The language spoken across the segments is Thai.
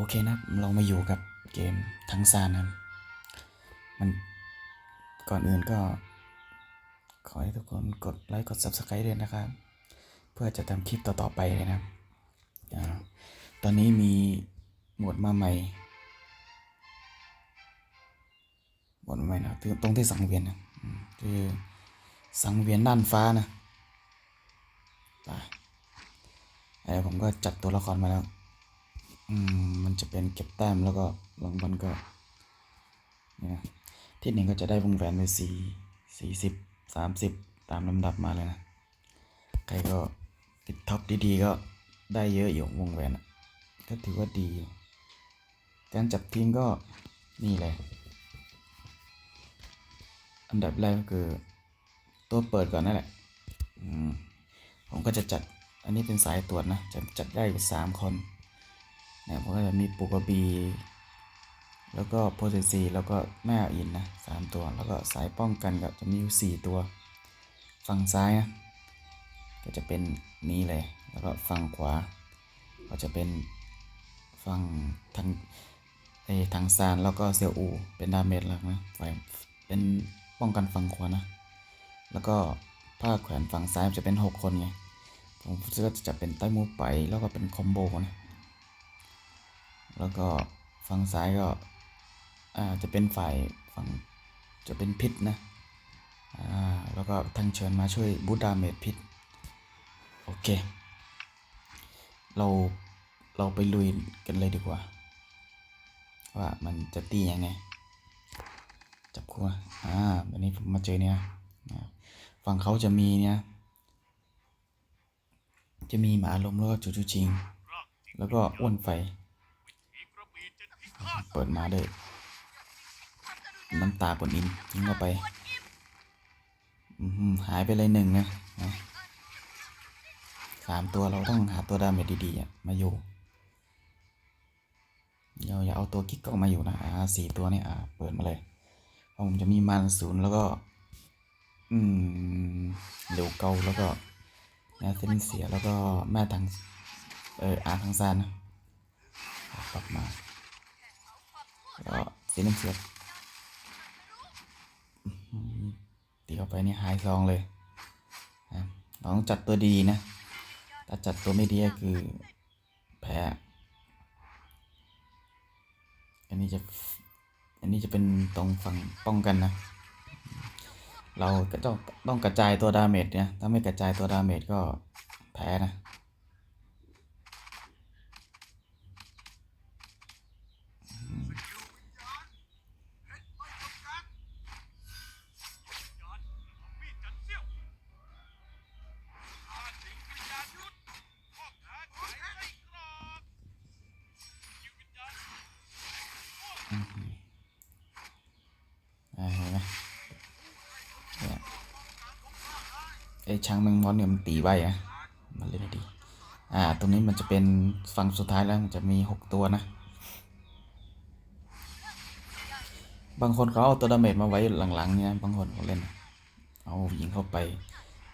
โอเคนะเรามาอยู่กับเกมทั้งซานนะครับมันก่อนอื่นก็ ขอให้ทุกคนกดไลค์กด Subscribe ด้วยนะครับ เพื่อจะทำคลิปต่อ ๆ ไปเลยนะครับตอนนี้มีหมวดมาใหม่หมวดมาใหม่นะคือตรงที่สังเวียนนะคือสังเวียนน่านฟ้านะไปไอ้ผมก็จัดตัวละครมาแล้ว อืมมันจะเป็นเก็บแต้มแล้วก็รางวัลก็นี่นะที่หนึ่งก็จะได้วงแหวนไปสี่สี่สิบสามสิบตามลำดับมาเลยนะใครก็ติดท็อปดีๆก็ได้เยอะอยู่วงแหวนก็ถือว่าดี การจับทีมก็นี่เลย อันดับแรกก็คือ ตัวเปิดก่อนนั่นแหละผมก็จะจัดอันนี้เป็นสายตรวจนะ จะจัดได้สามคน นี่ยมันก็จะมีปูกระบี แล้วก็โพเซซีแล้วก็แม่อินนะสามตัว แล้วก็สายป้องกันก็จะมีอยู่สี่ตัว ฝั่งซ้ายนะก็จะเป็นนี้เลย แล้วก็ฝั่งขวา ก็จะเป็นฝั่งทางไอ้ทางซานแล้วก็เซียวอู เป็นดาเมจหลักนะฝ่ายเป็นป้องกันฝั่งขวานะ แล้วก็ผ้าแขวนฝั่งซ้ายจะเป็นหกคนไงผมก็จะเป็นใต้มูไปแล้วก็เป็นคอมโบนะ แล้วก็ฝั่งซ้ายก็อ่าจะเป็นฝ่ายฝั่งจะเป็นพิษนะอ่าแล้วก็ทางเชิญมาช่วยบูดาเมจพิษโอเค เราเราไปลุยกันเลยดีกว่า ว่ามันจะตียังไง จับคู่อ่าวันนี้ผมมาเจอเนี่ยฝั่งเขาจะมีเนี่ย จะมีหมาลมแล้วก็จูจูจิง แล้วก็อ้วนไฟ เปิดมาด้วยน้ำตาปนอินยิงเข้าไปอื้อหือหายไปเลยหนึ่งนะสามตัวเราต้องหาตัวดาเมจดีๆมาอยู่เราอย่าเอาตัวกิ๊กก็มาอยู่นะอ่าสี่ตัวเนี่ยอ่าเปิดมาเลยเพราะผมจะมีมันศูนย์แล้วก็ อืมเหลวเกาแล้วก็แม่เส้นเสียแล้วก็แม่ทางเอออาทางซานนะปรับมา แล้วก็สีน้ำเสือกอื้อหือตีเข้าไปนี่หายซองเลยเราต้องจัดตัวดีๆนะ ถ้าจัดตัวไม่ดีก็คือแพ้ อันนี้จะอันนี้จะเป็นตรงฝั่งป้องกันนะ เราก็ต้องต้องกระจายตัวดาเมจเนี่ย ถ้าไม่กระจายตัวดาเมจก็แพ้นะ อ่าเห็นไหมเนี่ยไอ้ช้างแมงมอนเนี่ยมันตีใบอะมันเล่นด้ดี อ่า ตรงนี้มันจะเป็นฝั่งสุดท้ายแล้วมันจะมีหกตัวนะ บางคนเขาเอาตัวดาเมจมาไว้หลังๆเนี่ยบางคนเขาเล่น เอายิงเข้าไป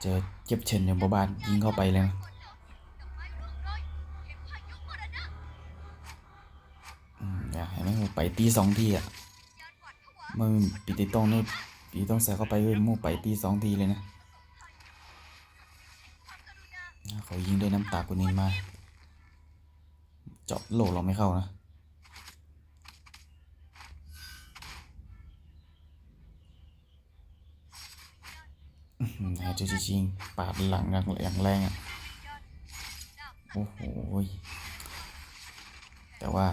เจอเจ็บเชนอย่างบ้านยิงเข้าไปเลยนะ เนี่ยเห็นไหมไปตีสองทีอะมื่อปีติตรงนี่ปีต้องใส่เข้าไปเลยมู่ไปตีสองทีเลยนะเขายิงด้วยน้ำตากุนินมา เจาะโลเราไม่เข้านะอื้อหือจริงปาดหลังอย่างแรงอะ โอ้โหแต่ว่า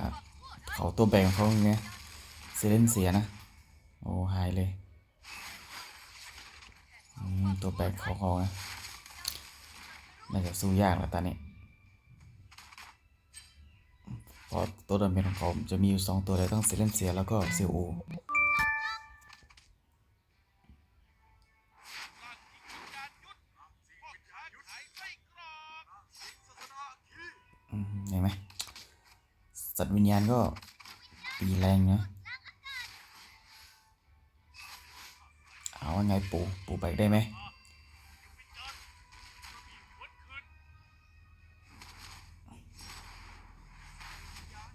เขาตัวแบ่งของเขาอย่างเงี้ยเซเลนเสียนะ โอ้หายเลยตัวแบกเขาเขานะน่าจะสู้ยากแล้วตอนนี้เพราะตัวดิมเป็นของเขาจะมีอยู่สองตัวเลยต้องเซเลนเซียแล้วก็เซียวอูอืมเห็นไหมสัตว์วิญญาณก็ ตีแรงนะเอาว่าไงปูปูไปได้ไหม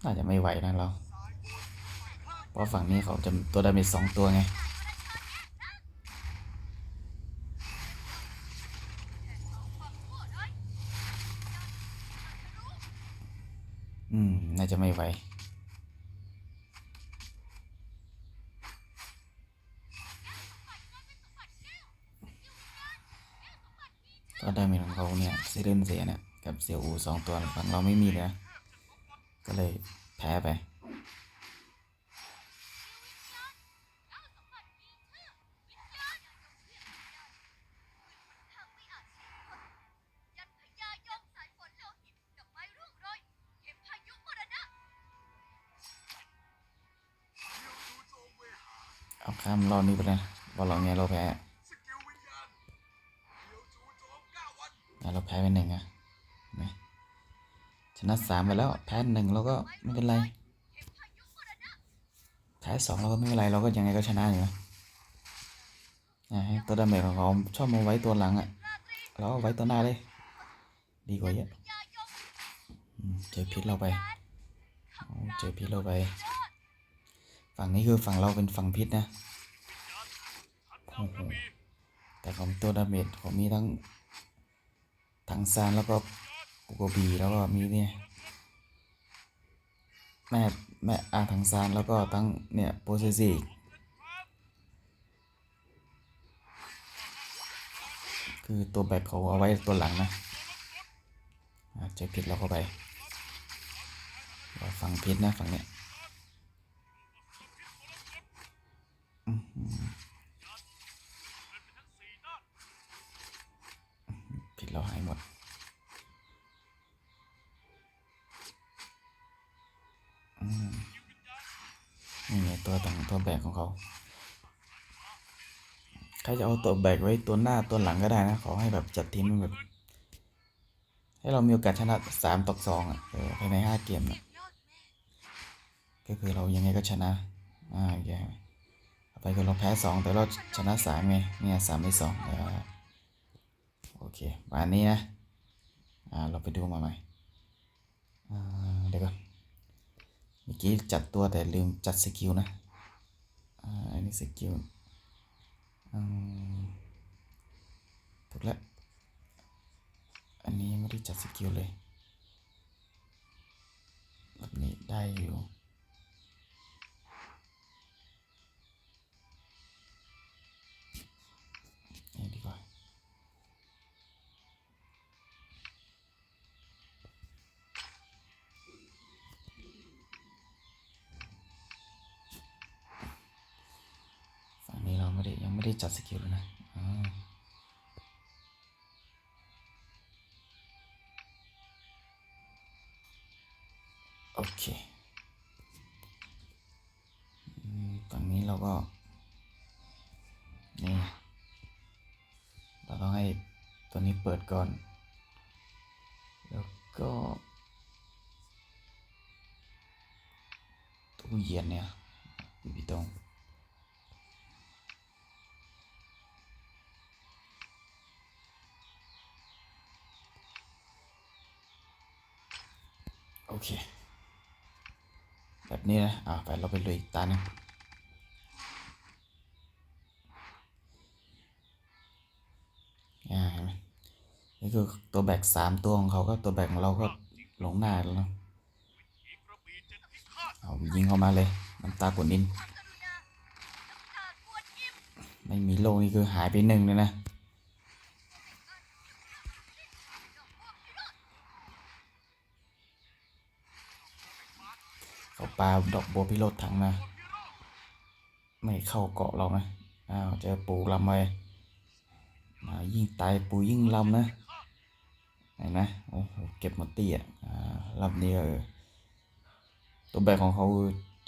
น่าจะไม่ไหวนะเรา เพราะฝั่งนี้เขาจะตัวดาเมจสองตัวไง อืม น่าจะไม่ไหว ก็ดาเมจของเขาเนี่ยเซเลนเสียเนี่ยกับเซียวอูสองตัวฝั่งเราไม่มีเลยนะก็เลยแพ้ไปยันพญายอายฝนโลหิตดอกไม้ร่วงโรยเก็บพายุมรณะเอาข้ามรอบนี้ไปเลยว่าเราไงเราแพ้ ไปหนึ่งอะนไหมชนะสามไปแล้วแพ้หนึ่งเราก็ไม่เป็นไรแพ้สองเราก็ไม่เป็นไรเราก็ยังไงก็ชนะอยู่นะให้ตัวดาเมจของเขาชอบมาไว้ตัวหลังอะเราไว้ตัวหน้าเลยดีกว่าเยอะเจอพิษเราไปเจอพิษเราไป ฝั่งนี้คือฝั่งเราเป็นฝั่งพิษนะแต่ของตัวดาเมจเขามีทั้ง ถังซานแล้วก็ปุโกบีแล้วก็มีเนี่ยแม่แม่อาถังซานแล้วก็ทั้งเนี่ยโปรเซซีคือตัวแบกเขาเอาไว้ตัวหลังนะอะเจอพิษเราเข้าไปฝั่งพิษนะฝั่งเนี้ย เราหายหมด นี่ไงตัวต่างตัวแบกของเขา ใครจะเอาตัวแบกไว้ตัวหน้าตัวหลังก็ได้นะ ขอให้แบบจัดทีมมันแบบ ให้เรามีโอกาสชนะสามต่อสองอะเออภายในห้าเกมอะยก็คือเรายังไงก็ชนะ อ่าโอเคต่ไปคือเราแพ้สองแต่เราชนะสามไง เนี่ยสามในสองเออ เควันนี้นะอ่าเราไปดูมาใหม่อ่าเดี๋ยวก่อนเมื่อกี้จัดตัวแต่ลืมจัดสกิลนะอ่าอันนี้สกิลถูกแล้ว อันนี้ไม่ได้จัดสกิลเลยแบบนี้ได้อยู่ ไม่ได้จัดสกิลเลยนะโอเคอืมฝั่งนี้เราก็ นี่ เราต้องให้ตัวนี้เปิดก่อน แล้วก็ตู้เย็นเนี่ยอยู่ตรง เค แบบนี้นะอ่าไปเราไปลุยอีกตาหนึ่งอ่าเห็นไหมนี่คือตัวแบกสามตัวของเขาก็ตัวแบกของเราก็หลงหน้าแล้วเอายิงเข้ามาเลยน้ำตากวนอิน ไม่มีโลนี่คือหายไปหนึ่งเลยนะ เขาปาดอกบัวพิโรธถังนะไม่เข้าเกาะเรานะอ้าวเจอปูลำไปมายิ่งตายปูยิ่งลำนะเห็นไหมโอ้โหเก็บหมดเตี้ยอ่าลำนี้เออตัวแบกของเขา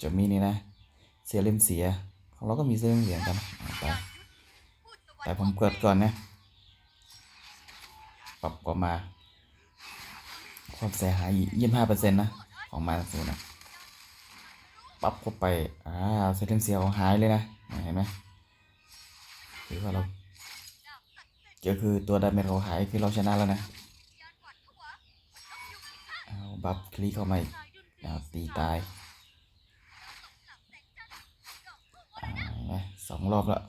จะมีนี่นะ เสียเล่มเสียของเราก็มีเสียเล่มเสียเหมือนกันไปแต่ผมเกิดก่อนนะปรับกว่ามา ความเสียหายยี่สิบห้าเปอร์เซ็นต์นะ ของมาสูนะ ปรับเข้าไป อ่าเซเลนเซียหายเลยนะ เห็นไหมคือว่าเราก็คือตัวดาเมจเขาหายคือเราชนะแล้วนะ เอาบัฟคลิกเข้ามาอีกสาตีตายเห็นไหมสองรอบแล้ว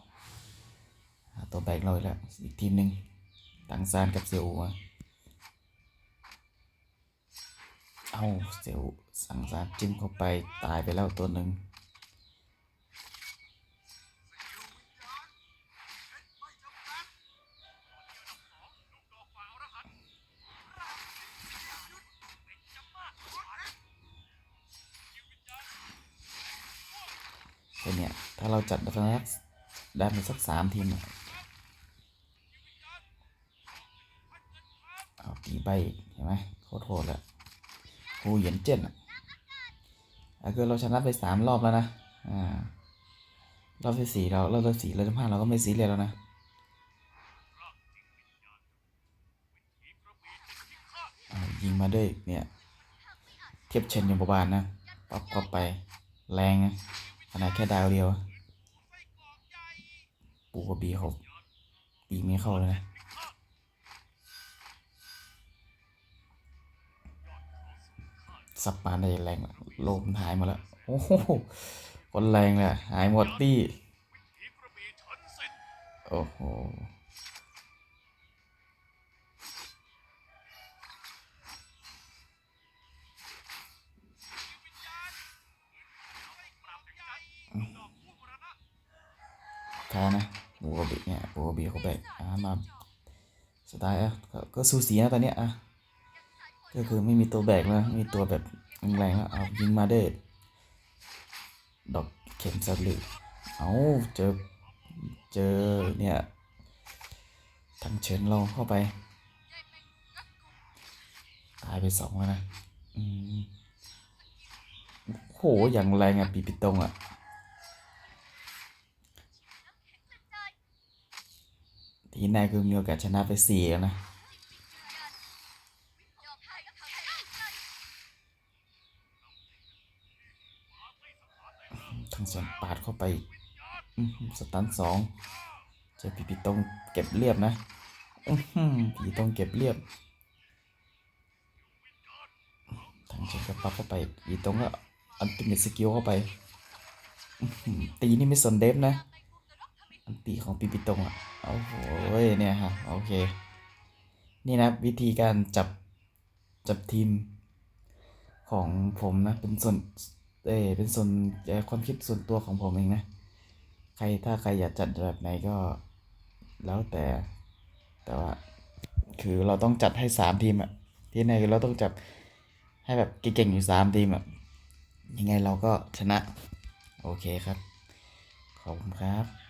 ตัวแบกเราอีกแล้ว อีกทีมหนึ่งตังซานกับเซลมา เอาเซลสังซานจิ้มเข้าไปตายไปแล้วตัวหนึ่งแต่เนี่ย ถ้าเราจัดได้สักได้ไปสักสามทีมอะเอาตีใบเห็นไหมโคตรโหดแล้ว หูเหยียนเจ็ดอะคือเราชนะไปสามรอบแล้วนะ อ่า รอบที่สี่เรารอบที่สี่รอบที่ห้าเราก็ไม่ซีเรียสแล้วนะอ่ายิงมาด้วยเนี่ย เทียบเชนยมบาลนะ ปั๊บเข้าไป แรงนะขนาดแค่ดาวเดียว ปูกับบีเขาปีไม่เข้าเลยนะ สับปานได้แรงอะลมหายหมดแล้ว โอ้โหคนแรงเละหายหมดตี้โอ้โหแพ้นะบูกบิเนี่ยบูกบิเขาแบกอ่ามาสุดท้ายอะก็ก็สูสีนะตอนเนี้ยอะ ก็คือไม่มีตัวแบกแล้วไม่มีตัวแบบแรงๆแล้วเอายิงมาเด้ดอกเข็มสลึกเอาเจอเจอเนี่ยทางเฉินเราเข้าไปตายไปสองแล้วนะอืมโหอย่างแรงอะปีปิตงอะทีนายคือมีโอกาสชนะไปสี่แล้วนะ ทาง ส่วนปาดเข้าไปสตันสองเจอปีปีตรงเก็บเรียบนะอื้อหืองเก็บเรียบทางเชิงกระปับเข้าไปปีตรงก็อันติเมตสกิลเข้าไปตีนี่ไม่สนเดฟนะ อันตีของปีปีตรงอะโอ้โหเนี่ยฮะโอเค นี่นะวิธีการจับจับทีมของผมนะ เป็นส่วน เออเป็นส่วนความคิดส่วนตัวของผมเองนะ ใครถ้าใครอยากจัดแบบไหนก็แล้วแต่ แต่ว่าคือเราต้องจัดให้สามทีมอะที่ไหนเราต้องจัดให้แบบเก่งๆอยู่สามทีมอะยังไงเราก็ชนะ โอเคครับ ขอบคุณครับ